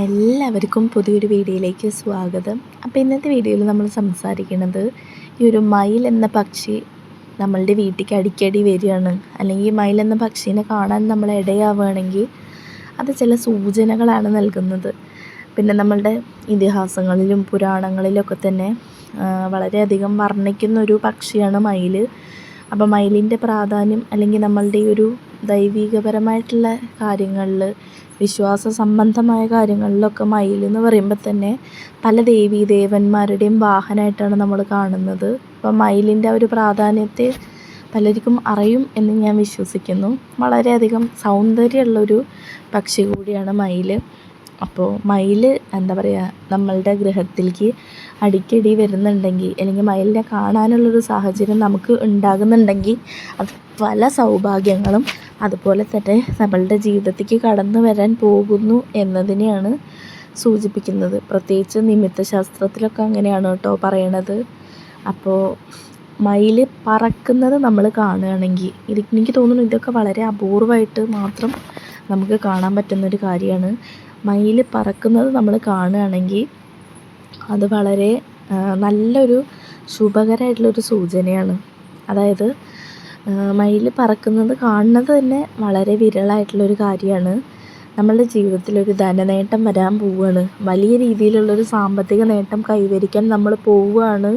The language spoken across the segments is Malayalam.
എല്ലാവർക്കും പുതിയൊരു വീഡിയോയിലേക്ക് സ്വാഗതം. അപ്പോൾ ഇന്നത്തെ വീഡിയോയിൽ നമ്മൾ സംസാരിക്കുന്നത് ഈ ഒരു മയിൽ എന്ന പക്ഷി നമ്മളുടെ വീട്ടിലേക്ക് അടിക്കടി വരികയാണ്. അല്ലെങ്കിൽ മയിൽ എന്ന പക്ഷീനെ കാണാൻ നമ്മൾ ഇടയാവുകയാണെങ്കിൽ അത് ചില സൂചനകളാണ് നൽകുന്നത്. പിന്നെ നമ്മളുടെ ഇതിഹാസങ്ങളിലും പുരാണങ്ങളിലൊക്കെ തന്നെ വളരെയധികം വർണിക്കുന്ന ഒരു പക്ഷിയാണ് മയിൽ. അപ്പോൾ മയിലിന്റെ പ്രാധാന്യം അല്ലെങ്കിൽ നമ്മളുടെ ഈ ഒരു ദൈവികപരമായിട്ടുള്ള കാര്യങ്ങളിൽ വിശ്വാസ സംബന്ധമായ കാര്യങ്ങളിലൊക്കെ എന്ന് പറയുമ്പോൾ തന്നെ പല ദേവീ ദേവന്മാരുടെയും വാഹനമായിട്ടാണ് നമ്മൾ കാണുന്നത്. അപ്പോൾ മയിലിന്റെ ഒരു പ്രാധാന്യത്തെ പലർക്കും അറിയും എന്ന് ഞാൻ വിശ്വസിക്കുന്നു. വളരെയധികം സൗന്ദര്യമുള്ളൊരു പക്ഷി കൂടിയാണ് മയിൽ അപ്പോൾ മയിൽ എന്താ പറയുക നമ്മളുടെ ഗൃഹത്തിലേക്ക് അടിക്കടി വരുന്നുണ്ടെങ്കിൽ അല്ലെങ്കിൽ മയിലിനെ കാണാനുള്ളൊരു സാഹചര്യം നമുക്ക് ഉണ്ടാകുന്നുണ്ടെങ്കിൽ അത് പല സൗഭാഗ്യങ്ങളും അതുപോലെ തന്നെ നമ്മളുടെ ജീവിതത്തിലേക്ക് കടന്നു വരാൻ പോകുന്നു എന്നതിനെയാണ് സൂചിപ്പിക്കുന്നത്. പ്രത്യേകിച്ച് നിമിത്തശാസ്ത്രത്തിലൊക്കെ അങ്ങനെയാണ് കേട്ടോ പറയണത്. അപ്പോൾ മയിൽ പറക്കുന്നത് നമ്മൾ കാണുകയാണെങ്കിൽ ഇത് എനിക്ക് തോന്നുന്നു ഇതൊക്കെ വളരെ അപൂർവമായിട്ട് മാത്രം നമുക്ക് കാണാൻ പറ്റുന്നൊരു കാര്യമാണ്. മയിൽ പറക്കുന്നത് നമ്മൾ കാണുകയാണെങ്കിൽ അത് വളരെ നല്ലൊരു ശുഭകരമായിട്ടുള്ളൊരു സൂചനയാണ്. അതായത് മയിൽ പറക്കുന്നത് കാണുന്നത് തന്നെ വളരെ വിരളായിട്ടുള്ളൊരു കാര്യമാണ്. നമ്മളുടെ ജീവിതത്തിൽ ഒരു ധനനേട്ടം വരാൻ പോവുകയാണ്. വലിയ രീതിയിലുള്ളൊരു സാമ്പത്തിക നേട്ടം കൈവരിക്കാൻ നമ്മൾ പോവുകയാണ്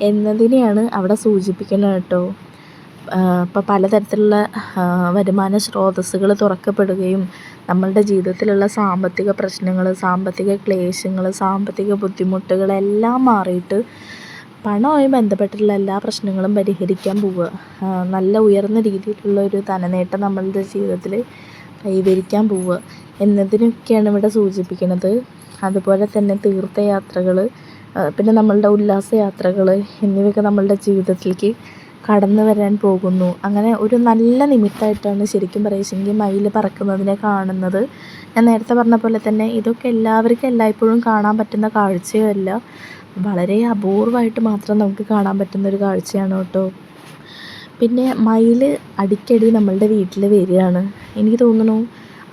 എന്നതിനെയാണ് അവിടെ സൂചിപ്പിക്കുന്നത് കേട്ടോ. ഇപ്പോൾ പലതരത്തിലുള്ള വരുമാന സ്രോതസ്സുകൾ തുറക്കപ്പെടുകയും നമ്മളുടെ ജീവിതത്തിലുള്ള സാമ്പത്തിക പ്രശ്നങ്ങൾ സാമ്പത്തിക ക്ലേശങ്ങൾ സാമ്പത്തിക ബുദ്ധിമുട്ടുകളെല്ലാം മാറിയിട്ട് പണവുമായി ബന്ധപ്പെട്ടിട്ടുള്ള എല്ലാ പ്രശ്നങ്ങളും പരിഹരിക്കാൻ പോവുക. നല്ല ഉയർന്ന രീതിയിലുള്ള ഒരു ധനനേട്ടം നമ്മളുടെ ജീവിതത്തിൽ കൈവരിക്കാൻ പോവുക എന്നതിനൊക്കെയാണ് ഇവിടെ സൂചിപ്പിക്കുന്നത്. അതുപോലെ തന്നെ തീർത്ഥയാത്രകൾ പിന്നെ നമ്മളുടെ ഉല്ലാസയാത്രകൾ എന്നിവയൊക്കെ നമ്മളുടെ ജീവിതത്തിലേക്ക് കടന്നു വരാൻ പോകുന്നു. അങ്ങനെ ഒരു നല്ല നിമിത്തമായിട്ടാണ് ശരിക്കും പറയുകയെങ്കിൽ മയിൽ പറക്കുന്നതിനെ കാണുന്നത്. ഞാൻ നേരത്തെ പറഞ്ഞ പോലെ തന്നെ ഇതൊക്കെ എല്ലാവർക്കും എല്ലായ്പ്പോഴും കാണാൻ പറ്റുന്ന കാഴ്ചയല്ല. വളരെ അപൂർവമായിട്ട് മാത്രം നമുക്ക് കാണാൻ പറ്റുന്ന ഒരു കാഴ്ചയാണ് കേട്ടോ. പിന്നെ മയിൽ അടിക്കടി നമ്മളുടെ വീട്ടിൽ വരികയാണ്. എനിക്ക് തോന്നുന്നു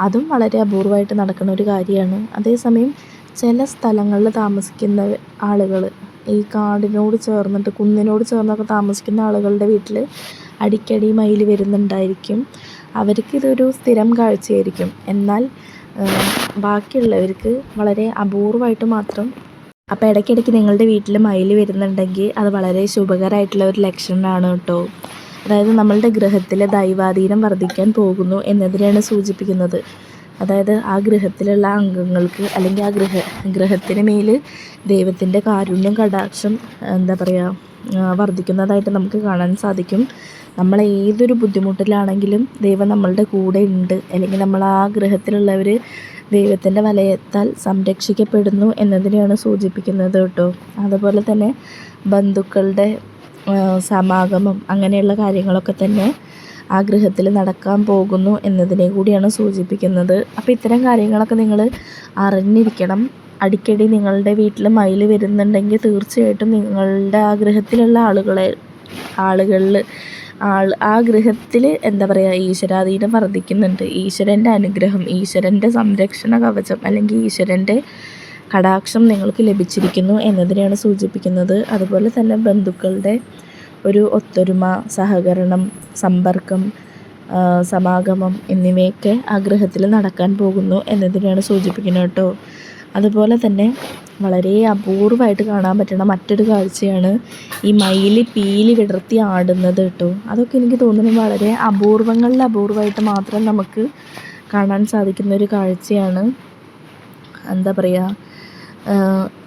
അതും വളരെ അപൂർവമായിട്ട് നടക്കുന്ന ഒരു കാര്യമാണ്. അതേസമയം ചില സ്ഥലങ്ങളിൽ താമസിക്കുന്ന ആളുകൾ ഈ കാടിനോട് ചേർന്നിട്ട് കുന്നിനോട് ചേർന്നൊക്കെ താമസിക്കുന്ന ആളുകളുടെ വീട്ടിൽ അടിക്കടി മയിൽ വരുന്നുണ്ടായിരിക്കും. അവർക്ക് ഇതൊരു സ്ഥിരം കാഴ്ചയായിരിക്കും. എന്നാൽ ബാക്കിയുള്ളവർക്ക് വളരെ അപൂർവമായിട്ട് മാത്രം അപ്പോൾ ഇടയ്ക്കിടയ്ക്ക് നിങ്ങളുടെ വീട്ടിൽ മയിൽ വരുന്നുണ്ടെങ്കിൽ അത് വളരെ ശുഭകരമായിട്ടുള്ള ഒരു ലക്ഷണമാണ് കേട്ടോ. അതായത് നമ്മളുടെ ഗ്രഹത്തിലെ ദൈവാധീനം വർദ്ധിക്കാൻ പോകുന്നു എന്നതിനെയാണ് സൂചിപ്പിക്കുന്നത്. അതായത് ആ ഗൃഹത്തിലുള്ള അംഗങ്ങൾക്ക് അല്ലെങ്കിൽ ആ ഗൃഹ ഗൃഹത്തിന് മേൽ ദൈവത്തിന്റെ കാരുണ്യം കടാക്ഷം എന്താ പറയുക വർദ്ധിക്കുന്നതായിട്ട് നമുക്ക് കാണാൻ സാധിക്കും. നമ്മൾ ഏതൊരു ബുദ്ധിമുട്ടിലാണെങ്കിലും ദൈവം നമ്മളുടെ കൂടെ ഉണ്ട്. അല്ലെങ്കിൽ നമ്മൾ ആ ഗൃഹത്തിലുള്ളവർ ദൈവത്തിന്റെ വലയത്താൽ സംരക്ഷിക്കപ്പെടുന്നു എന്നതിനെയാണ് സൂചിപ്പിക്കുന്നത് കേട്ടോ. അതുപോലെ തന്നെ ബന്ധുക്കളുടെ സമാഗമം അങ്ങനെയുള്ള കാര്യങ്ങളൊക്കെ തന്നെ ആ ഗൃഹത്തിൽ നടക്കാൻ പോകുന്നു എന്നതിനെ കൂടിയാണ് സൂചിപ്പിക്കുന്നത്. അപ്പോൾ ഇത്തരം കാര്യങ്ങളൊക്കെ നിങ്ങൾ അറിഞ്ഞിരിക്കണം. അടിക്കടി നിങ്ങളുടെ വീട്ടിൽ മയിൽ വരുന്നുണ്ടെങ്കിൽ തീർച്ചയായിട്ടും നിങ്ങളുടെ ആ ഗൃഹത്തിലുള്ള ആളുകളെ ആളുകളിൽ ആൾ ആ ഗൃഹത്തിൽ എന്താ പറയുക ഈശ്വരാധീനം വർദ്ധിക്കുന്നുണ്ട്. ഈശ്വരന്റെ അനുഗ്രഹം ഈശ്വരന്റെ സംരക്ഷണ കവചം അല്ലെങ്കിൽ ഈശ്വരന്റെ കടാക്ഷം നിങ്ങൾക്ക് ലഭിച്ചിരിക്കുന്നു എന്നതിനെയാണ് സൂചിപ്പിക്കുന്നത്. അതുപോലെ തന്നെ ബന്ധുക്കളുടെ ഒരു ഒത്തൊരുമ സഹകരണം സമ്പർക്കം സമാഗമം എന്നിവയൊക്കെ ആ ഗ്രഹത്തിൽ നടക്കാൻ പോകുന്നു എന്നതിനെയാണ് സൂചിപ്പിക്കുന്നത് കേട്ടോ. അതുപോലെ തന്നെ വളരെ അപൂർവമായിട്ട് കാണാൻ പറ്റുന്ന മറ്റൊരു കാഴ്ചയാണ് ഈ മയിൽ പീലി വിടർത്തി ആടുന്നത് കേട്ടോ. അതൊക്കെ എനിക്ക് തോന്നുന്നു വളരെ അപൂർവങ്ങളിൽ അപൂർവമായിട്ട് മാത്രം നമുക്ക് കാണാൻ സാധിക്കുന്ന ഒരു കാഴ്ചയാണ്. എന്താ പറയുക?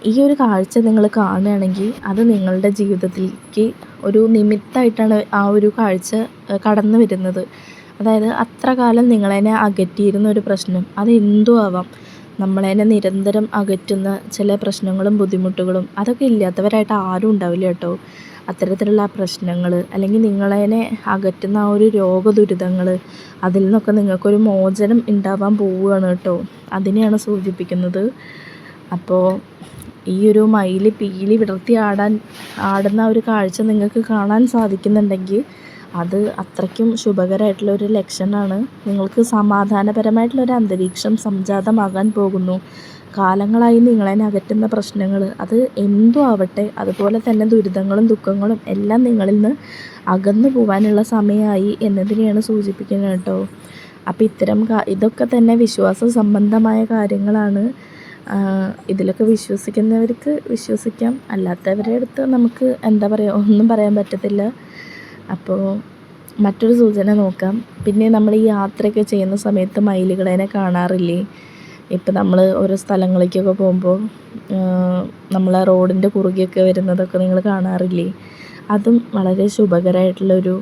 ഈ ഒരു കാഴ്ച നിങ്ങൾ കാണുകയാണെങ്കിൽ അത് നിങ്ങളുടെ ജീവിതത്തിലേക്ക് ഒരു നിമിത്തമായിട്ടാണ് ആ ഒരു കാഴ്ച കടന്നു വരുന്നത്. അതായത് അത്ര കാലം നിങ്ങളതിനെ അകറ്റിയിരുന്ന ഒരു പ്രശ്നം അത് എന്തും ആവാം? നമ്മളതിനെ നിരന്തരം അകറ്റുന്ന ചില പ്രശ്നങ്ങളും ബുദ്ധിമുട്ടുകളും അതൊക്കെ ഇല്ലാത്തവരായിട്ട് ആരും ഉണ്ടാവില്ല കേട്ടോ. അത്തരത്തിലുള്ള പ്രശ്നങ്ങൾ അല്ലെങ്കിൽ നിങ്ങളതിനെ അകറ്റുന്ന ആ ഒരു രോഗദുരിതങ്ങൾ അതിൽ നിന്നൊക്കെ നിങ്ങൾക്കൊരു മോചനം ഉണ്ടാവാൻ പോവുകയാണ് കേട്ടോ. അതിനെയാണ് സൂചിപ്പിക്കുന്നത്. അപ്പോൾ ഈ ഒരു മയിൽ പീലി വിടർത്തി ആടാൻ ആടുന്ന ഒരു കാഴ്ച നിങ്ങൾക്ക് കാണാൻ സാധിക്കുന്നുണ്ടെങ്കിൽ അത് അത്രയ്ക്കും ശുഭകരമായിട്ടുള്ള ഒരു ലക്ഷണമാണ് നിങ്ങൾക്ക് സമാധാനപരമായിട്ടുള്ള ഒരു അന്തരീക്ഷം സംജാതമാകാൻ പോകുന്നു. കാലങ്ങളായി നിങ്ങളെ അകറ്റുന്ന പ്രശ്നങ്ങൾ അത് എന്തും ആവട്ടെ അതുപോലെ തന്നെ ദുരിതങ്ങളും ദുഃഖങ്ങളും എല്ലാം നിങ്ങളിൽ നിന്ന് അകന്നു പോകാനുള്ള സമയമായി എന്നതിനെയാണ് സൂചിപ്പിക്കുന്നത് കേട്ടോ. അപ്പോൾ ഇത്തരം ഇതൊക്കെ തന്നെ വിശ്വാസ സംബന്ധമായ കാര്യങ്ങളാണ്. ഇതിലൊക്കെ വിശ്വസിക്കുന്നവർക്ക് വിശ്വസിക്കാം. അല്ലാത്തവരുടെ അടുത്ത് നമുക്ക് എന്താ പറയുക ഒന്നും പറയാൻ പറ്റത്തില്ല. അപ്പോൾ മറ്റൊരു സൂചന നോക്കാം. പിന്നെ നമ്മൾ ഈ യാത്രയൊക്കെ ചെയ്യുന്ന സമയത്ത് മയിലുകളെ കാണാറില്ലേ? ഇപ്പം നമ്മൾ ഓരോ സ്ഥലങ്ങളിലേക്കൊക്കെ പോകുമ്പോൾ നമ്മൾ റോഡിന്റെ കുറുകെയൊക്കെ വരുന്നതൊക്കെ നിങ്ങൾ കാണാറില്ലേ? അതും വളരെ ശുഭകരമായിട്ടുള്ളൊരു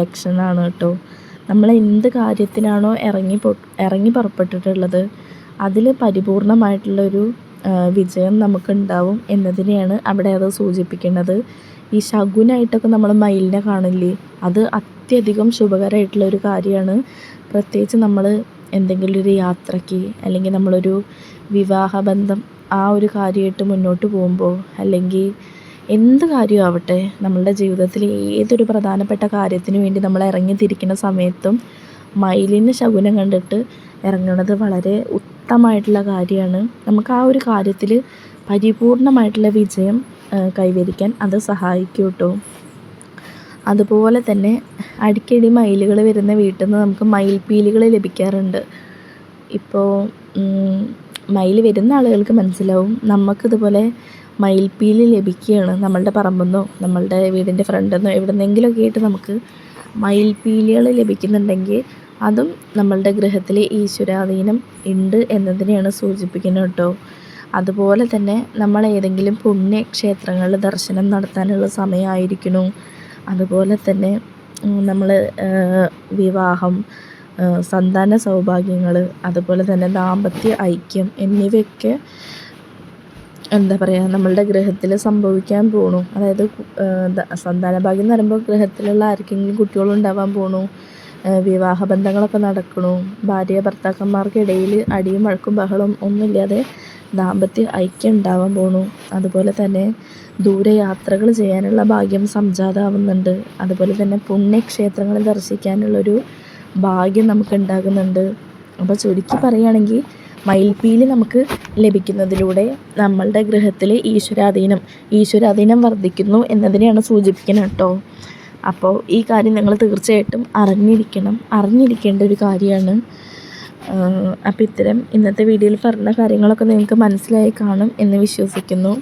ലക്ഷണമാണ് കേട്ടോ. നമ്മൾ എന്ത് കാര്യത്തിനാണോ ഇറങ്ങി ഇറങ്ങി പുറപ്പെട്ടിട്ടുള്ളത് അതിൽ പരിപൂർണമായിട്ടുള്ളൊരു വിജയം നമുക്കുണ്ടാവും എന്നതിനെയാണ് അവിടെ അത് സൂചിപ്പിക്കുന്നത്. ഈ ശകുനായിട്ടൊക്കെ നമ്മൾ മയിലിനെ കാണില്ലേ? അത് അത്യധികം ശുഭകരമായിട്ടുള്ള ഒരു കാര്യമാണ്. പ്രത്യേകിച്ച് നമ്മൾ എന്തെങ്കിലും ഒരു യാത്രയ്ക്ക് അല്ലെങ്കിൽ നമ്മളൊരു വിവാഹബന്ധം ആ ഒരു കാര്യമായിട്ട് മുന്നോട്ട് പോകുമ്പോൾ അല്ലെങ്കിൽ എന്ത് കാര്യമാവട്ടെ നമ്മളുടെ ജീവിതത്തിൽ ഏതൊരു പ്രധാനപ്പെട്ട കാര്യത്തിന് വേണ്ടി നമ്മൾ ഇറങ്ങിത്തിരിക്കുന്ന സമയത്തും മയിലിന് ശകുനം കണ്ടിട്ട് ഇറങ്ങുന്നത് വളരെ ഉത്തമമായിട്ടുള്ള കാര്യമാണ്. നമുക്ക് ആ ഒരു കാര്യത്തിൽ പരിപൂർണമായിട്ടുള്ള വിജയം കൈവരിക്കാൻ അത് സഹായിക്കും കേട്ടോ അതുപോലെ തന്നെ അടിക്കടി മയിലുകൾ വരുന്ന വീട്ടിൽ നിന്ന് നമുക്ക് മയിൽപ്പീലികൾ ലഭിക്കാറുണ്ട്. ഇപ്പോൾ മയിൽ വരുന്ന ആളുകൾക്ക് മനസ്സിലാവും നമുക്കിതുപോലെ മയിൽപ്പീലി ലഭിക്കുകയാണ് നമ്മളുടെ പറമ്പെന്നോ നമ്മളുടെ വീടിന്റെ ഫ്രണ്ടെന്നോ എവിടെ നിന്നെങ്കിലുമൊക്കെ ആയിട്ട് നമുക്ക് മയിൽപ്പീലികൾ ലഭിക്കുന്നുണ്ടെങ്കിൽ അതും നമ്മളുടെ ഗ്രഹത്തിലെ ഈശ്വരാധീനം ഉണ്ട് എന്നതിനെയാണ് സൂചിപ്പിക്കുന്നത് കേട്ടോ. അതുപോലെ തന്നെ നമ്മൾ ഏതെങ്കിലും പുണ്യക്ഷേത്രങ്ങളിൽ ദർശനം നടത്താനുള്ള സമയമായിരിക്കണു അതുപോലെ തന്നെ നമ്മൾ വിവാഹം സന്താന സൗഭാഗ്യങ്ങൾ അതുപോലെ തന്നെ ദാമ്പത്യ ഐക്യം എന്നിവയൊക്കെ എന്താ പറയുക നമ്മളുടെ ഗ്രഹത്തിൽ സംഭവിക്കാൻ പോണു. അതായത് സന്താന ഭാഗ്യം എന്ന് പറയുമ്പോൾ ഗ്രഹത്തിലുള്ള ആർക്കെങ്കിലും കുട്ടികളുണ്ടാവാൻ പോണു. വിവാഹ ബന്ധങ്ങളൊക്കെ നടക്കണു. ഭാര്യ ഭർത്താക്കന്മാർക്കിടയിൽ അടിയും വഴക്കും ബഹളവും ഒന്നുമില്ലാതെ ദാമ്പത്യ ഐക്യം ഉണ്ടാവാൻ പോണു. അതുപോലെ തന്നെ ദൂരയാത്രകൾ ചെയ്യാനുള്ള ഭാഗ്യം സംജാതാവുന്നുണ്ട്. അതുപോലെ തന്നെ പുണ്യക്ഷേത്രങ്ങൾ ദർശിക്കാനുള്ളൊരു ഭാഗ്യം നമുക്ക് ഉണ്ടാകുന്നുണ്ട് അപ്പോൾ ചുരുക്കി പറയുകയാണെങ്കിൽ മയിൽപ്പീലി നമുക്ക് ലഭിക്കുന്നതിലൂടെ നമ്മളുടെ ഗൃഹത്തിലെ ഈശ്വരാധീനം ഈശ്വരാധീനം വർദ്ധിക്കുന്നു എന്നതിനെയാണ് സൂചിപ്പിക്കുന്നത് കേട്ടോ. അപ്പോൾ ഈ കാര്യം നിങ്ങൾ തീർച്ചയായിട്ടും അറിഞ്ഞിരിക്കണം. അറിഞ്ഞിരിക്കേണ്ട ഒരു കാര്യമാണ്. അപ്പോൾ ഇത്തരം ഇന്നത്തെ വീഡിയോയിൽ പറഞ്ഞ കാര്യങ്ങളൊക്കെ നിങ്ങൾക്ക് മനസ്സിലായി കാണും എന്ന് വിശ്വസിക്കുന്നു.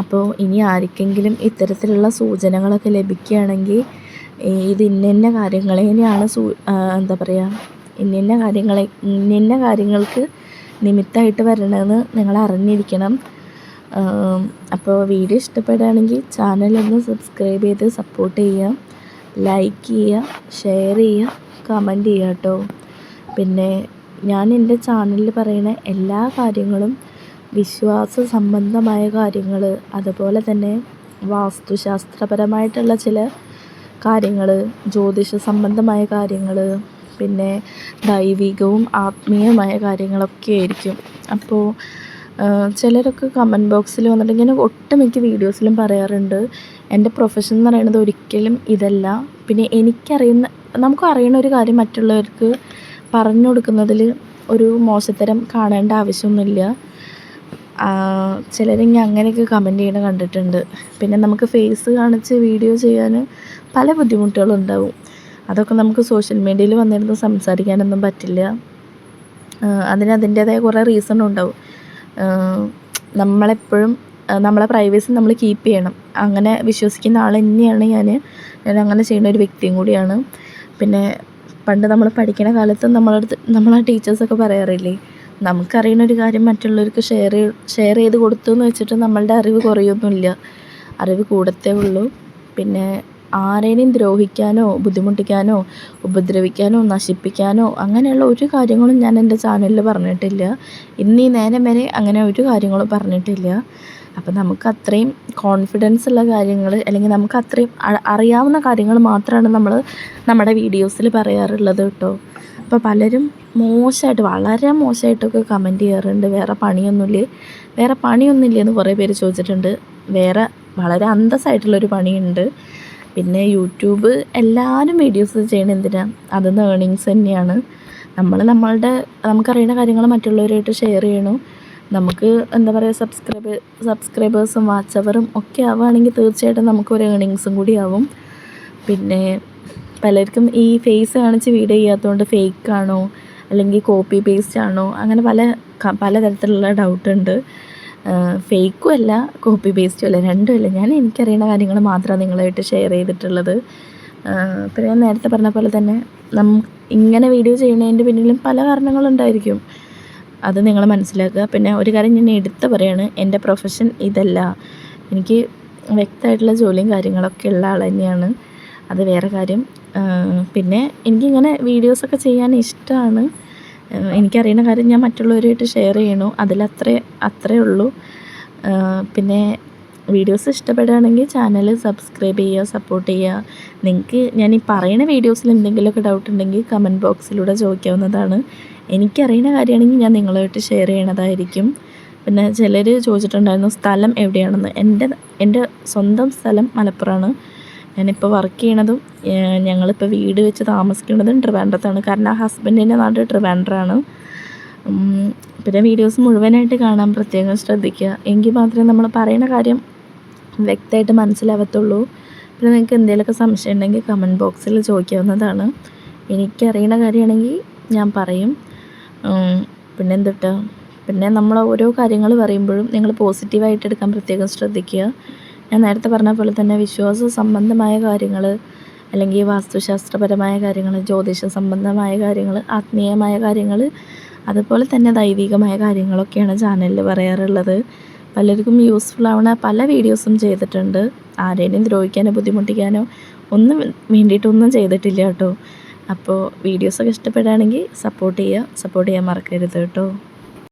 അപ്പോൾ ഇനി ആർക്കെങ്കിലും ഇത്തരത്തിലുള്ള സൂചനകളൊക്കെ ലഭിക്കുകയാണെങ്കിൽ ഇത് ഇന്നിന്ന കാര്യങ്ങളെ തന്നെയാണ് സൂ എന്താ പറയുക ഇന്ന കാര്യങ്ങളെ ഇന്ന കാര്യങ്ങൾക്ക് നിമിത്തമായിട്ട് വരണമെന്ന് നിങ്ങൾ അറിഞ്ഞിരിക്കണം. അപ്പോൾ വീഡിയോ ഇഷ്ടപ്പെടുകയാണെങ്കിൽ ചാനലൊന്ന് സബ്സ്ക്രൈബ് ചെയ്ത് സപ്പോർട്ട് ചെയ്യാം ലൈക്ക് ചെയ്യുക ഷെയർ ചെയ്യുക കമന്റ് ചെയ്യുക കേട്ടോ. പിന്നെ ഞാൻ എന്റെ ചാനലിൽ പറയുന്ന എല്ലാ കാര്യങ്ങളും വിശ്വാസ സംബന്ധമായ കാര്യങ്ങൾ അതുപോലെ തന്നെ വാസ്തുശാസ്ത്രപരമായിട്ടുള്ള ചില കാര്യങ്ങൾ ജ്യോതിഷ സംബന്ധമായ കാര്യങ്ങൾ പിന്നെ ദൈവികവും ആത്മീയമായ കാര്യങ്ങളൊക്കെ ആയിരിക്കും. അപ്പോൾ ചിലരൊക്കെ കമന്റ് ബോക്സിൽ വന്നിട്ട് ഇങ്ങനെ ഒട്ടുമിക്ക വീഡിയോസിലും പറയാറുണ്ട്. എന്റെ പ്രൊഫഷൻ എന്ന് പറയുന്നത് ഒരിക്കലും ഇതല്ല. പിന്നെ എനിക്കറിയുന്ന നമുക്ക് അറിയുന്ന ഒരു കാര്യം മറ്റുള്ളവർക്ക് പറഞ്ഞു കൊടുക്കുന്നതിൽ ഒരു മോശത്തരം കാണേണ്ട ആവശ്യമൊന്നുമില്ല. ചിലരിങ്ങനെ അങ്ങനെയൊക്കെ കമന്റ് ചെയ്യണ കണ്ടിട്ടുണ്ട്. പിന്നെ നമുക്ക് ഫേസ് കാണിച്ച് വീഡിയോ ചെയ്യാൻ പല ബുദ്ധിമുട്ടുകളും ഉണ്ടാവും. അതൊക്കെ നമുക്ക് സോഷ്യൽ മീഡിയയിൽ വന്നിരുന്ന് സംസാരിക്കാനൊന്നും പറ്റില്ല. അതിന് അതിന്റേതായ കുറേ റീസൺ ഉണ്ടാവും. നമ്മളെപ്പോഴും നമ്മളെ പ്രൈവസി നമ്മൾ കീപ്പ് ചെയ്യണം. അങ്ങനെ വിശ്വസിക്കുന്ന ആൾ തന്നെയാണ് ഞാൻ ഞാൻ അങ്ങനെ ചെയ്യുന്ന ഒരു വ്യക്തിയും കൂടിയാണ്. പിന്നെ പണ്ട് നമ്മൾ പഠിക്കുന്ന കാലത്ത് നമ്മളടുത്ത് നമ്മളെ ടീച്ചേഴ്സൊക്കെ പറയാറില്ലേ നമുക്കറിയുന്ന ഒരു കാര്യം മറ്റുള്ളവർക്ക് ഷെയർ ഷെയർ ചെയ്ത് കൊടുത്തു എന്ന് വെച്ചിട്ട് നമ്മളുടെ അറിവ് കുറയൊന്നുമില്ല. അറിവ് കൂടത്തേ ഉള്ളൂ. പിന്നെ ആരെയും ദ്രോഹിക്കാനോ ബുദ്ധിമുട്ടിക്കാനോ ഉപദ്രവിക്കാനോ നശിപ്പിക്കാനോ അങ്ങനെയുള്ള ഒരു കാര്യങ്ങളും ഞാൻ എന്റെ ചാനലിൽ പറഞ്ഞിട്ടില്ല. ഇന്നീ നേരം വരെ അങ്ങനെ ഒരു കാര്യങ്ങളും പറഞ്ഞിട്ടില്ല. അപ്പം നമുക്ക് അത്രയും കോൺഫിഡൻസ് ഉള്ള കാര്യങ്ങൾ അല്ലെങ്കിൽ നമുക്ക് അത്രയും അറിയാവുന്ന കാര്യങ്ങൾ മാത്രമാണ് നമ്മൾ നമ്മുടെ വീഡിയോസിൽ പറയാറുള്ളത് കേട്ടോ. അപ്പോൾ പലരും മോശമായിട്ട് വളരെ മോശമായിട്ടൊക്കെ കമന്റ് ചെയ്യാറുണ്ട്. വേറെ പണിയൊന്നുമില്ലേ. വേറെ പണിയൊന്നുമില്ലേ എന്ന് കുറേ പേര് ചോദിച്ചിട്ടുണ്ട്. വേറെ വളരെ അന്തസ്സായിട്ടുള്ളൊരു പണിയുണ്ട്. പിന്നെ യൂട്യൂബ് എല്ലാവരും വീഡിയോസ് ചെയ്യണം എന്തിനാണ് നിന്ന് ഏണിങ്സ് തന്നെയാണ്. നമ്മൾ നമ്മളുടെ നമുക്കറിയുന്ന കാര്യങ്ങൾ മറ്റുള്ളവരുമായിട്ട് ഷെയർ ചെയ്യണം. നമുക്ക് എന്താ പറയുക സബ്സ്ക്രൈബ് സബ്സ്ക്രൈബേഴ്സും വാച്ചവറും ഒക്കെ ആവുകയാണെങ്കിൽ തീർച്ചയായിട്ടും നമുക്ക് ഒരു ഏണിങ്സും കൂടി ആവും. പിന്നെ പലർക്കും ഈ ഫേസ് കാണിച്ച് വീഡിയോ ചെയ്യാത്തതുകൊണ്ട് ഫേക്കാണോ അല്ലെങ്കിൽ കോപ്പി പേസ്റ്റ് ആണോ? അങ്ങനെ പല പലതരത്തിലുള്ള ഡൗട്ടുണ്ട് ഫേക്കും അല്ല കോപ്പി പേസ്റ്റും അല്ല രണ്ടും അല്ല. ഞാൻ എനിക്കറിയുന്ന കാര്യങ്ങൾ മാത്രമാണ് നിങ്ങളായിട്ട് ഷെയർ ചെയ്തിട്ടുള്ളത്. പിന്നെ ഞാൻ നേരത്തെ പറഞ്ഞ പോലെ തന്നെ നം ഇങ്ങനെ വീഡിയോ ചെയ്യുന്നതിന്റെ പിന്നിലും പല കാരണങ്ങളുണ്ടായിരിക്കും അത് നിങ്ങൾ മനസ്സിലാക്കുക. പിന്നെ ഒരു കാര്യം ഞാൻ എടുത്ത് പറയാണ് എന്റെ പ്രൊഫഷൻ ഇതല്ല. എനിക്ക് വ്യക്തമായിട്ടുള്ള ജോലിയും കാര്യങ്ങളൊക്കെ ഉള്ള ആൾ തന്നെയാണ്. അത് വേറെ കാര്യം. പിന്നെ എനിക്കിങ്ങനെ വീഡിയോസൊക്കെ ചെയ്യാൻ ഇഷ്ടമാണ്. എനിക്കറിയുന്ന കാര്യം ഞാൻ മറ്റുള്ളവരുമായിട്ട് ഷെയർ ചെയ്യണു അതിലത്രേ അത്രേ ഉള്ളൂ. പിന്നെ വീഡിയോസ് ഇഷ്ടപ്പെടുകയാണെങ്കിൽ ചാനൽ സബ്സ്ക്രൈബ് ചെയ്യുക സപ്പോർട്ട് ചെയ്യുക. നിങ്ങൾക്ക് ഞാൻ ഈ പറയുന്ന വീഡിയോസിൽ എന്തെങ്കിലുമൊക്കെ ഡൗട്ട് ഉണ്ടെങ്കിൽ കമന്റ് ബോക്സിലൂടെ ചോദിക്കാവുന്നതാണ്. എനിക്കറിയുന്ന കാര്യമാണെങ്കിൽ ഞാൻ നിങ്ങളുമായിട്ട് ഷെയർ ചെയ്യണതായിരിക്കും പിന്നെ ചിലർ ചോദിച്ചിട്ടുണ്ടായിരുന്നു സ്ഥലം എവിടെയാണെന്ന്? എന്റെ എന്റെ സ്വന്തം സ്ഥലം മലപ്പുറമാണ്. ഞാനിപ്പോൾ വർക്ക് ചെയ്യണതും ഞങ്ങളിപ്പോൾ വീട് വെച്ച് താമസിക്കുന്നതും ട്രിവാൻഡ്രത്താണ്. കാരണം ഹസ്ബൻഡിന്റെ നാട് ട്രിവാൻഡ്രാണ്. പിന്നെ വീഡിയോസ് മുഴുവനായിട്ട് കാണാൻ പ്രത്യേകം ശ്രദ്ധിക്കുക. എങ്കിൽ മാത്രമേ നമ്മൾ പറയുന്ന കാര്യം വ്യക്തമായിട്ട് മനസ്സിലാവത്തുള്ളൂ. പിന്നെ നിങ്ങൾക്ക് എന്തെങ്കിലുമൊക്കെ സംശയം ഉണ്ടെങ്കിൽ കമന്റ് ബോക്സിൽ ചോദിക്കാവുന്നതാണ്. എനിക്കറിയണ കാര്യമാണെങ്കിൽ ഞാൻ പറയും. പിന്നെ എന്തിട്ടാ? പിന്നെ നമ്മൾ ഓരോ കാര്യങ്ങൾ പറയുമ്പോഴും നിങ്ങൾ പോസിറ്റീവായിട്ട് എടുക്കാൻ പ്രത്യേകം ശ്രദ്ധിക്കുക. ഞാൻ നേരത്തെ പറഞ്ഞ പോലെ തന്നെ വിശ്വാസ സംബന്ധമായ കാര്യങ്ങൾ അല്ലെങ്കിൽ വാസ്തുശാസ്ത്രപരമായ കാര്യങ്ങൾ ജ്യോതിഷ സംബന്ധമായ കാര്യങ്ങൾ ആത്മീയമായ കാര്യങ്ങൾ അതുപോലെ തന്നെ ദൈവികമായ കാര്യങ്ങളൊക്കെയാണ് ചാനലിൽ പറയാറുള്ളത്. പലർക്കും യൂസ്ഫുൾ ആവണ പല വീഡിയോസും ചെയ്തിട്ടുണ്ട്. ആരെയും ദ്രോഹിക്കാനോ ബുദ്ധിമുട്ടിക്കാനോ ഒന്നും വേണ്ടിയിട്ടൊന്നും ചെയ്തിട്ടില്ല കേട്ടോ. അപ്പോൾ വീഡിയോസൊക്കെ ഇഷ്ടപ്പെടുകയാണെങ്കിൽ സപ്പോർട്ട് ചെയ്യുക. സപ്പോർട്ട് ചെയ്യാൻ മറക്കരുത് കേട്ടോ.